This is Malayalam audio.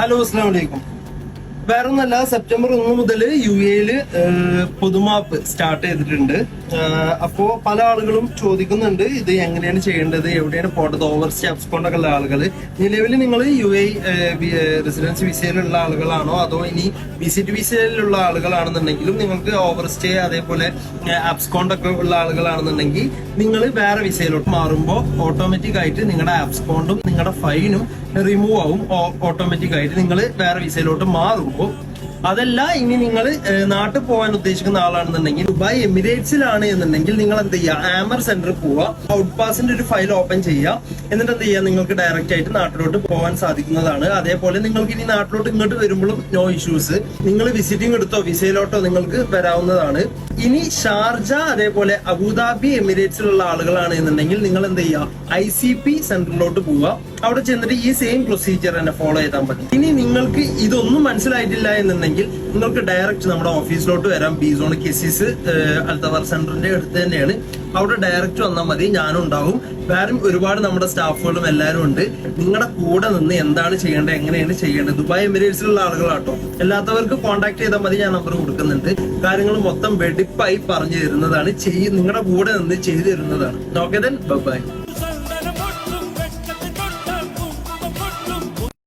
ഹലോ അസ്സാം വലൈക്കും വേറൊന്നല്ല സെപ്റ്റംബർ ഒന്ന് മുതൽ യു എയിൽ പൊതുമാപ്പ് സ്റ്റാർട്ട് ചെയ്തിട്ടുണ്ട്. അപ്പോ പല ആളുകളും ചോദിക്കുന്നുണ്ട് ഇത് എങ്ങനെയാണ് ചെയ്യേണ്ടത് എവിടെയാണ് പോകേണ്ടത് ഓവർ സ്റ്റാഫ്സ് കൊണ്ടൊക്കെ ഉള്ള ആളുകൾ നിലവിൽ നിങ്ങൾ യു എ റെസിഡൻസ് വിസയിലുള്ള ആളുകളാണോ അതോ ഇനി വിസിറ്റ് വിസയിലുള്ള ആളുകളാണെന്നുണ്ടെങ്കിലും നിങ്ങൾക്ക് ഓവർ സ്റ്റേ അതേപോലെ ആപ്സ്കോണ്ടൊക്കെ ഉള്ള ആളുകളാണെന്നുണ്ടെങ്കിൽ നിങ്ങൾ വേറെ വിസയിലോട്ട് മാറുമ്പോൾ ഓട്ടോമാറ്റിക് ആയിട്ട് നിങ്ങളുടെ ആപ്സ്കോണ്ടും നിങ്ങളുടെ ഫൈനും റിമൂവ് ആവും ഓട്ടോമാറ്റിക് ആയിട്ട് നിങ്ങൾ വേറെ വിസയിലോട്ട് മാറുമ്പോൾ അതല്ല ഇനി നിങ്ങൾ നാട്ടിൽ പോകാൻ ഉദ്ദേശിക്കുന്ന ആളാണെന്നുണ്ടെങ്കിൽ ദുബായ് എമിറേറ്റ്സിലാണ് എന്നുണ്ടെങ്കിൽ നിങ്ങൾ എന്ത് ചെയ്യുക ആമർ സെന്ററിൽ പോവുക ഔട്ട് പാസിന്റെ ഒരു ഫയൽ ഓപ്പൺ ചെയ്യുക എന്നിട്ട് എന്ത് ചെയ്യുക നിങ്ങൾക്ക് ഡയറക്റ്റ് ആയിട്ട് നാട്ടിലോട്ട് പോകാൻ സാധിക്കുന്നതാണ്. അതേപോലെ നിങ്ങൾക്ക് ഇനി നാട്ടിലോട്ട് ഇങ്ങോട്ട് വരുമ്പോഴും നോ ഇഷ്യൂസ് നിങ്ങൾ വിസിറ്റിംഗ് എടുത്തോ വിസയിലോട്ടോ നിങ്ങൾക്ക് വരാവുന്നതാണ്. ഇനി ഷാർജ അതേപോലെ അബുദാബി എമിറേറ്റ്സിലുള്ള ആളുകളാണ് എന്നുണ്ടെങ്കിൽ നിങ്ങൾ എന്ത് ചെയ്യുക ഐ സി പി സെന്ററിലോട്ട് പോവുക അവിടെ ചെന്നിട്ട് ഈ സെയിം പ്രൊസീജിയർ തന്നെ ഫോളോ ചെയ്താൽ മതി. ഇനി നിങ്ങൾക്ക് ഇതൊന്നും മനസ്സിലായിട്ടില്ല എന്നുണ്ടെങ്കിൽ നിങ്ങൾക്ക് ഡയറക്റ്റ് നമ്മുടെ ഓഫീസിലോട്ട് വരാം. ബിസോൺ കെസിസ് അൽത്തവർ സെന്ററിന്റെ അടുത്ത് തന്നെയാണ്. അവിടെ ഡയറക്റ്റ് വന്നാൽ മതി ഞാനും ഉണ്ടാവും. വേറെ ഒരുപാട് നമ്മുടെ സ്റ്റാഫുകളും എല്ലാവരും ഉണ്ട്. നിങ്ങളുടെ കൂടെ നിന്ന് എന്താണ് ചെയ്യേണ്ടത് എങ്ങനെയാണ് ചെയ്യേണ്ടത്? ദുബായ് എമിറേറ്റ്സിലുള്ള ആളുകളാട്ടോ. അല്ലാത്തവർക്ക് കോൺടാക്ട് ചെയ്താൽ മതി ഞാൻ നമ്പർ കൊടുക്കുന്നുണ്ട്. കാര്യങ്ങൾ മൊത്തം വെടിപ്പായി പറഞ്ഞു തരുന്നതാണ്. ചെയ്ത് നിങ്ങളുടെ കൂടെ നിന്ന് ചെയ്തു തരുന്നതാണ്. Okay then bye